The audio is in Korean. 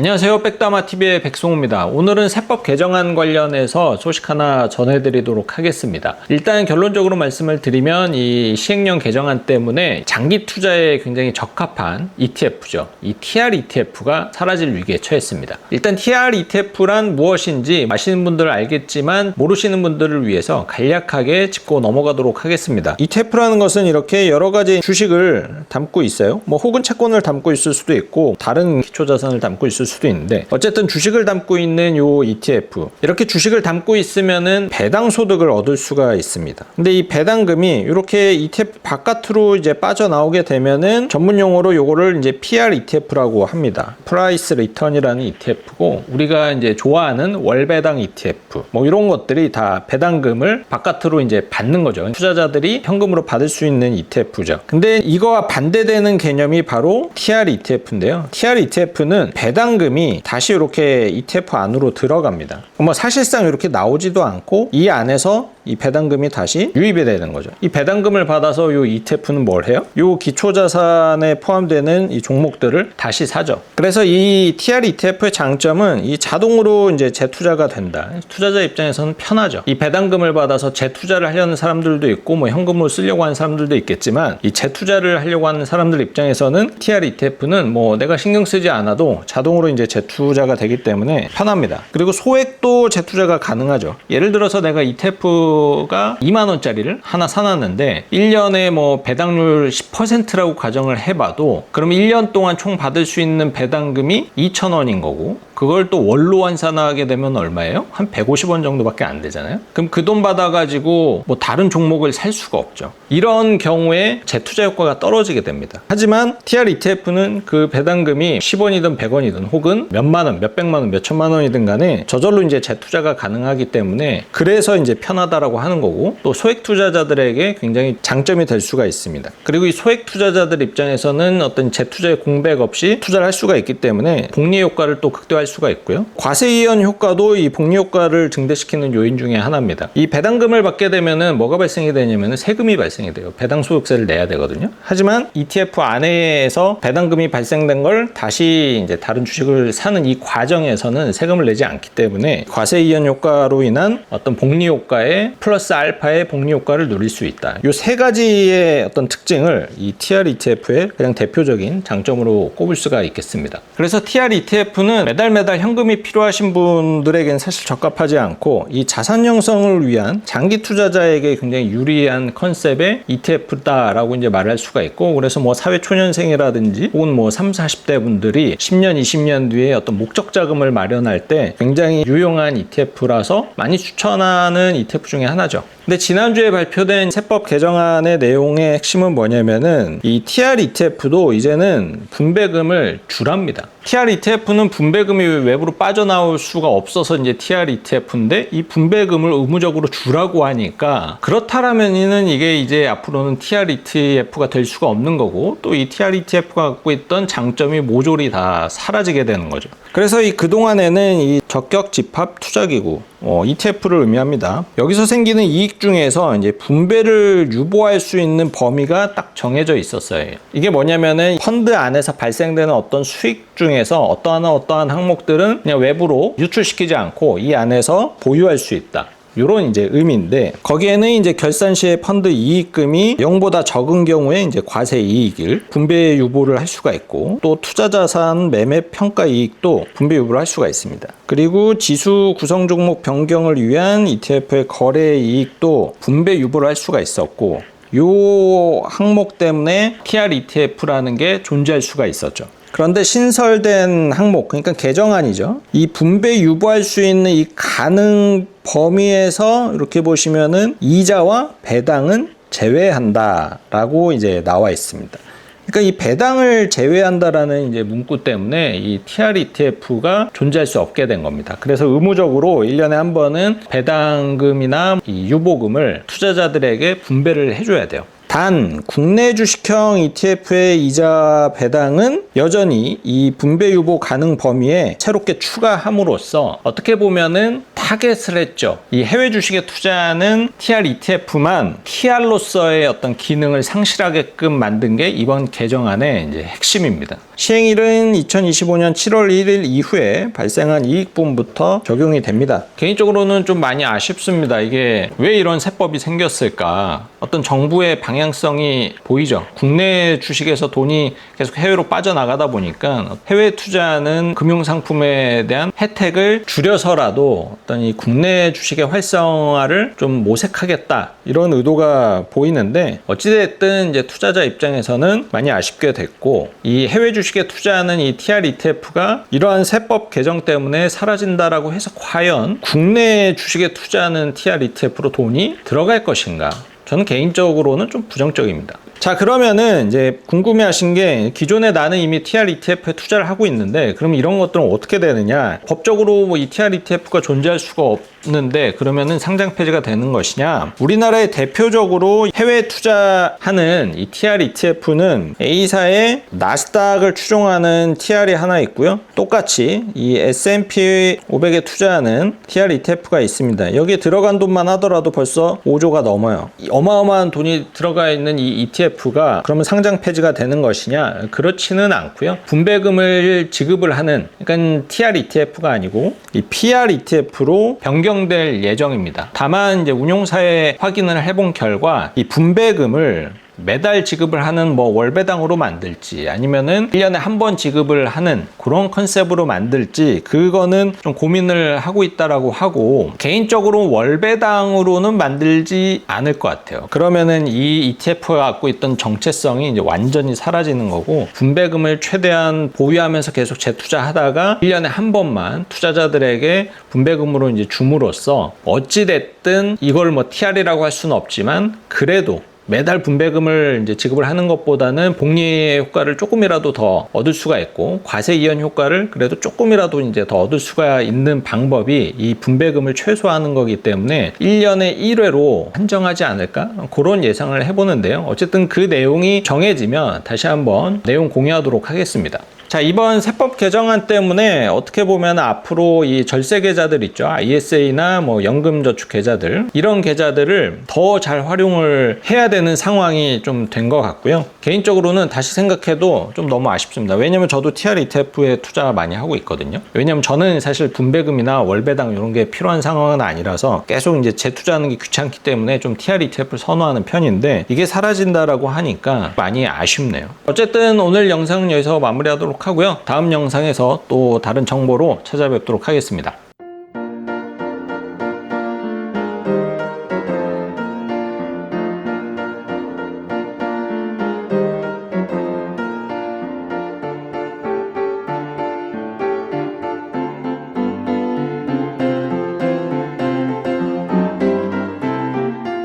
안녕하세요. 백다마TV의 백송우입니다. 오늘은 세법 개정안 관련해서 소식 하나 전해드리도록 하겠습니다. 일단 결론적으로 말씀을 드리면 이 시행령 개정안 때문에 장기 투자에 굉장히 적합한 ETF죠. 이 TR ETF가 사라질 위기에 처했습니다. 일단 TR ETF란 무엇인지 아시는 분들은 알겠지만 모르시는 분들을 위해서 간략하게 짚고 넘어가도록 하겠습니다. ETF라는 것은 이렇게 여러 가지 주식을 담고 있어요. 뭐 혹은 채권을 담고 있을 수도 있고 다른 기초 자산을 담고 있을 수도 있는데 어쨌든 주식을 담고 있는 요 ETF 이렇게 주식을 담고 있으면은 배당 소득을 얻을 수가 있습니다. 근데 이 배당금이 이렇게 ETF 바깥으로 이제 빠져나오게 되면은 전문 용어로 요거를 이제 PR ETF라고 합니다. 프라이스 리턴이라는 ETF고 우리가 이제 좋아하는 월배당 ETF 뭐 이런 것들이 다 배당금을 바깥으로 이제 받는 거죠. 투자자들이 현금으로 받을 수 있는 ETF죠. 근데 이거와 반대되는 개념이 바로 TR ETF인데요. TR ETF는 배당 금이 다시 이렇게 ETF 안으로 들어갑니다. 뭐 사실상 이렇게 나오지도 않고 이 안에서 이 배당금이 다시 유입이 되는 거죠. 이 배당금을 받아서 이 ETF는 뭘 해요? 이 기초 자산에 포함되는 이 종목들을 다시 사죠. 그래서 이 TR ETF의 장점은 이 자동으로 이제 재투자가 된다. 투자자 입장에서는 편하죠. 이 배당금을 받아서 재투자를 하려는 사람들도 있고 뭐 현금으로 쓰려고 하는 사람들도 있겠지만 이 재투자를 하려고 하는 사람들 입장에서는 TR ETF는 뭐 내가 신경 쓰지 않아도 자동으로 이제 재투자가 되기 때문에 편합니다. 그리고 소액도 재투자가 가능하죠. 예를 들어서 내가 ETF 가 2만 원짜리를 하나 사놨는데 1년에 뭐 배당률 10%라고 가정을 해봐도 그럼 1년 동안 총 받을 수 있는 배당금이 2천 원인 거고 그걸 또 월로 환산하게 되면 얼마예요? 한 150원 정도밖에 안 되잖아요. 그럼 그 돈 받아가지고 뭐 다른 종목을 살 수가 없죠. 이런 경우에 재투자 효과가 떨어지게 됩니다. 하지만 TR ETF는 그 배당금이 10원이든 100원이든 혹은 몇만 원, 몇백만 원, 몇천만 원이든 간에 저절로 이제 재투자가 가능하기 때문에 그래서 이제 편하다라고 하는 거고 또 소액 투자자들에게 굉장히 장점이 될 수가 있습니다. 그리고 이 소액 투자자들 입장에서는 어떤 재투자의 공백 없이 투자를 할 수가 있기 때문에 복리 효과를 또 극대화할 수가 있고요. 과세이연 효과도 이 복리 효과를 증대시키는 요인 중에 하나입니다. 이 배당금을 받게 되면은 뭐가 발생이 되냐면은 세금이 발생이 돼요. 배당 소득세를 내야 되거든요. 하지만 ETF 안에서 배당금이 발생된 걸 다시 이제 다른 주식을 사는 이 과정에서는 세금을 내지 않기 때문에 과세이연 효과로 인한 어떤 복리 효과에 플러스 알파의 복리 효과를 누릴 수 있다. 이 세 가지의 어떤 특징을 이 TR ETF의 가장 대표적인 장점으로 꼽을 수가 있겠습니다. 그래서 TR ETF는 매달 매달 현금이 필요하신 분들에겐 사실 적합하지 않고 이 자산 형성을 위한 장기 투자자에게 굉장히 유리한 컨셉의 ETF다라고 이제 말할 수가 있고 그래서 뭐 사회 초년생이라든지 혹은 뭐 3, 40대 분들이 10년, 20년 뒤에 어떤 목적 자금을 마련할 때 굉장히 유용한 ETF라서 많이 추천하는 ETF 중에 하나죠. 근데 지난주에 발표된 세법 개정안의 내용의 핵심은 뭐냐면은 이 TR ETF도 이제는 분배금을 주랍니다. TR ETF는 분배금이 외부로 빠져나올 수가 없어서 이제 TR ETF인데 이 분배금을 의무적으로 주라고 하니까 그렇다라면은 이게 이제 앞으로는 TR ETF가 될 수가 없는 거고 또 이 TR ETF가 갖고 있던 장점이 모조리 다 사라지게 되는 거죠. 그래서 이 그동안에는 이 적격 집합 투자 기구 어, ETF를 의미합니다. 여기서 생기는 이익 중에서 이제 분배를 유보할 수 있는 범위가 딱 정해져 있었어요. 이게 뭐냐면은 펀드 안에서 발생되는 어떤 수익 중에서 어떠한 어떠한 항목들은 그냥 외부로 유출시키지 않고 이 안에서 보유할 수 있다. 요런 이제 의미인데 거기에는 이제 결산 시에 펀드 이익금이 0보다 적은 경우에 이제 과세 이익을 분배 유보를 할 수가 있고 또 투자 자산 매매 평가 이익도 분배 유보를 할 수가 있습니다. 그리고 지수 구성 종목 변경을 위한 ETF의 거래 이익도 분배 유보를 할 수가 있었고 요 항목 때문에 TR ETF라는 게 존재할 수가 있었죠. 그런데 신설된 항목, 그러니까 개정안이죠. 이 분배 유보할 수 있는 이 가능 범위에서 이렇게 보시면은 이자와 배당은 제외한다라고 이제 나와 있습니다. 그러니까 이 배당을 제외한다라는 이제 문구 때문에 이 TR ETF가 존재할 수 없게 된 겁니다. 그래서 의무적으로 1년에 한 번은 배당금이나 이 유보금을 투자자들에게 분배를 해줘야 돼요. 단 국내 주식형 ETF의 이자 배당은 여전히 이 분배 유보 가능 범위에 새롭게 추가함으로써 어떻게 보면은 다 타겟을 했죠. 이 해외 주식에 투자하는 TR ETF만 TR로서의 어떤 기능을 상실하게끔 만든 게 이번 개정안의 이제 핵심입니다. 시행일은 2025년 7월 1일 이후에 발생한 이익분부터 적용이 됩니다. 개인적으로는 좀 많이 아쉽습니다. 이게 왜 이런 세법이 생겼을까? 어떤 정부의 방향성이 보이죠. 국내 주식에서 돈이 계속 해외로 빠져나가다 보니까 해외 투자는 금융 상품에 대한 혜택을 줄여서라도 어떤 이 국내 주식의 활성화를 좀 모색하겠다. 이런 의도가 보이는데 어찌됐든 이제 투자자 입장에서는 많이 아쉽게 됐고 이 해외 주식에 투자하는 이 TR ETF가 이러한 세법 개정 때문에 사라진다라고 해서 과연 국내 주식에 투자하는 TR ETF로 돈이 들어갈 것인가? 저는 개인적으로는 좀 부정적입니다. 자 그러면은 이제 궁금해하신 게 기존에 나는 이미 TR ETF에 투자를 하고 있는데 그럼 이런 것들은 어떻게 되느냐? 법적으로 뭐 이 TR ETF가 존재할 수가 없는데 그러면은 상장 폐지가 되는 것이냐? 우리나라에 대표적으로 해외 투자하는 이 TR ETF는 A사의 나스닥을 추종하는 TR이 하나 있고요. 똑같이 이 S&P 500에 투자하는 TR ETF가 있습니다. 여기에 들어간 돈만 하더라도 벌써 5조가 넘어요. 이 어마어마한 돈이 들어가 있는 이 ETF가 그러면 상장 폐지가 되는 것이냐? 그렇지는 않고요. 분배금을 지급을 하는 그러니까 TR ETF가 아니고 이 PR ETF로 변경될 예정입니다. 다만 이제 운용사에 확인을 해본 결과 이 분배금을 매달 지급을 하는 뭐 월배당으로 만들지 아니면은 1년에 한 번 지급을 하는 그런 컨셉으로 만들지 그거는 좀 고민을 하고 있다라고 하고 개인적으로 월배당으로는 만들지 않을 것 같아요. 그러면은 이 ETF가 갖고 있던 정체성이 이제 완전히 사라지는 거고 분배금을 최대한 보유하면서 계속 재투자하다가 1년에 한 번만 투자자들에게 분배금으로 이제 줌으로써 어찌 됐든 이걸 뭐 TR이라고 할 수는 없지만 그래도 매달 분배금을 이제 지급을 하는 것보다는 복리의 효과를 조금이라도 더 얻을 수가 있고 과세 이연 효과를 그래도 조금이라도 이제 더 얻을 수가 있는 방법이 이 분배금을 최소화하는 거기 때문에 1년에 1회로 한정하지 않을까 그런 예상을 해보는데요. 어쨌든 그 내용이 정해지면 다시 한번 내용 공유하도록 하겠습니다. 자, 이번 세법 개정안 때문에 어떻게 보면 앞으로 이 절세 계좌들 있죠. ISA나 뭐 연금 저축 계좌들 이런 계좌들을 더 잘 활용을 해야 되는 상황이 좀 된 것 같고요. 개인적으로는 다시 생각해도 좀 너무 아쉽습니다. 왜냐면 저도 TR ETF에 투자 많이 하고 있거든요. 왜냐면 저는 사실 분배금이나 월배당 이런 게 필요한 상황은 아니라서 계속 이제 재투자하는 게 귀찮기 때문에 좀 TR ETF를 선호하는 편인데 이게 사라진다라고 하니까 많이 아쉽네요. 어쨌든 오늘 영상은 여기서 마무리하도록 하고요. 다음 영상에서 또 다른 정보로 찾아뵙도록 하겠습니다.